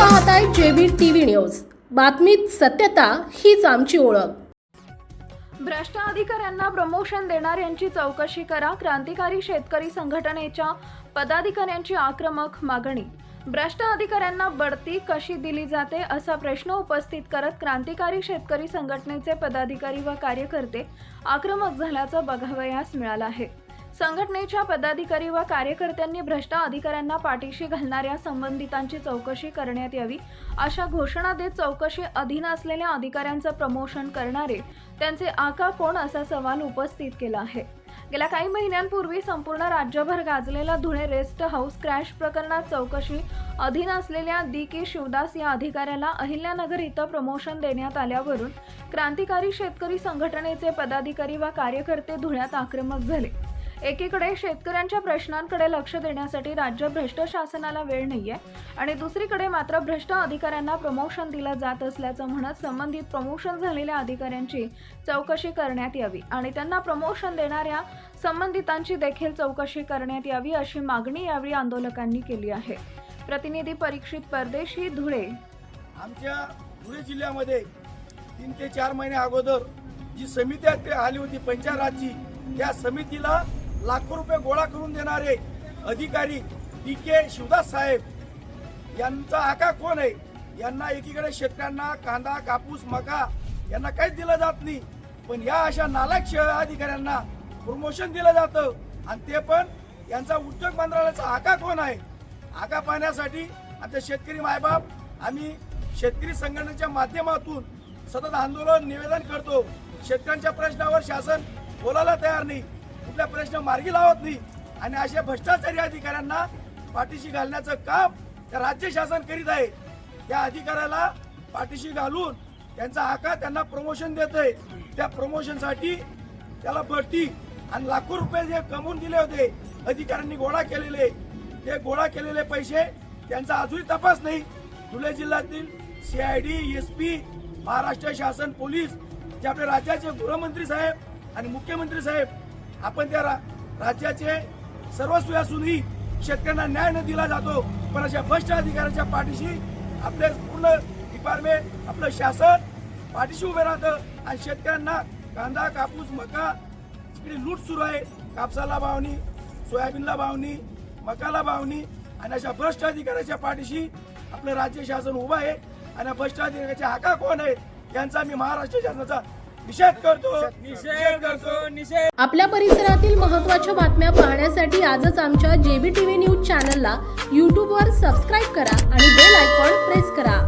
पाहताय JB TV news. बातमीत सत्यता हीच आमची ओळख. भ्रष्ट अधिकाऱ्यांना प्रमोशन देणाऱ्यांची चौकशी करा क्रांतिकारी शेतकरी संघटनेच्या पदाधिकाऱ्यांची आक्रमक मागणी. भ्रष्ट अधिकाऱ्यांना बढती कशी दिली जाते असा प्रश्न उपस्थित करत क्रांतिकारी शेतकरी संघटनेचे पदाधिकारी व कार्यकर्ते आक्रमक झाल्याचं बघावयास मिळालं आहे. संघटनेच्या पदाधिकारी व कार्यकर्त्यांनी भ्रष्ट अधिकाऱ्यांना पाठीशी घालणाऱ्या संबंधितांची चौकशी करण्यात यावी अशा घोषणा देत चौकशी अधीन असलेल्या अधिकाऱ्यांचं प्रमोशन करणारे त्यांचे आका कोण असा सवाल उपस्थित केला आहे. गेल्या काही महिन्यांपूर्वी संपूर्ण राज्यभर गाजलेला धुळे रेस्ट हाऊस क्रॅश प्रकरणात चौकशी अधीन असलेल्या दी के शिवदास या अधिकाऱ्याला अहिल्यानगर इथं प्रमोशन देण्यात आल्यावरून क्रांतिकारी शेतकरी संघटनेचे पदाधिकारी व कार्यकर्ते धुळ्यात आक्रमक झाले. एकीकडे शेतकऱ्यांच्या प्रश्नांकडे लक्ष देण्यासाठी राज्य भ्रष्ट शासनाला वेळ नाहीये आणि दुसरीकडे मात्र भ्रष्ट अधिकाऱ्यांना प्रमोशन दिलं जात असल्याचं म्हणत संबंधित प्रमोशन झालेल्या अधिकाऱ्यांची चौकशी करण्यात यावी आणि त्यांना प्रमोशन देणाऱ्या संबंधितांची देखील चौकशी करण्यात यावी अशी मागणी यावेळी आंदोलकांनी केली आहे. प्रतिनिधी परीक्षित परदेशी धुळे. आमच्या धुळे जिल्ह्यामध्ये तीन ते चार महिने अगोदर जी समिती आली होती पंचायतराजची त्या समितीला लाखो रुपये गोळा करून देणारे अधिकारी डी के शिवदास साहेब यांचा आका कोण आहे? यांना एकीकडे शेतकऱ्यांना कांदा कापूस मका यांना काहीच दिलं जात नाही. पण या अशा नालायक श- अधिकाऱ्यांना प्रमोशन दिलं जातं. आणि ते पण यांचा उद्योग मंत्रालयाचा आका कोण आहे? आका पाहण्यासाठी आमच्या शेतकरी मायबाप आम्ही शेतकरी संघटनेच्या माध्यमातून सतत आंदोलन निवेदन करतो. शेतकऱ्यांच्या प्रश्नावर शासन बोलायला तयार नाही. कुठल्या प्रश्न मार्गी लावत नाही. आणि अशा भ्रष्टाचारी अधिकाऱ्यांना पाठीशी घालण्याचं काम त्या राज्य शासन करीत आहे. त्या अधिकाऱ्याला पाठीशी घालून त्यांचा आका त्यांना प्रमोशन देत आहे. त्या प्रमोशनसाठी त्याला बढती आणि लाखो रुपये जे कमवून दिले होते अधिकाऱ्यांनी गोळा केलेले. ते गोळा केलेले पैसे त्यांचा अजूनही तपास नाही. धुळे जिल्ह्यातील सीआयडी एस पी महाराष्ट्र शासन पोलीस जे आपले राज्याचे गृहमंत्री साहेब आणि मुख्यमंत्री साहेब आपण त्या रा- राज्याचे सर्वस्वी असूनही शेतकऱ्यांना न्याय न दिला जातो पण अशा भ्रष्ट अधिकाऱ्यांच्या पाठीशी आपले पूर्ण डिपार्टमेंट आपलं शासन पाठीशी उभे राहतं आणि शेतकऱ्यांना कांदा कापूस मका इकडे लूट सुरू आहे. कापसाला भावनी सोयाबीनला भावनी मकाला भावनी आणि अशा भ्रष्ट अधिकाऱ्याच्या पाठीशी आपलं राज्य शासन उभं आहे. आणि भ्रष्ट अधिकाऱ्याचे हाका कोण आहे यांचा मी महाराष्ट्र शासनाचा आपल्या परिसरातील महत्त्वाच्या बातम्या पाहण्यासाठी आजच आमच्या जेबी टीव्ही न्यूज चॅनलला यूट्यूबवर सबस्क्राईब करा आणि बेल आयकॉन प्रेस करा.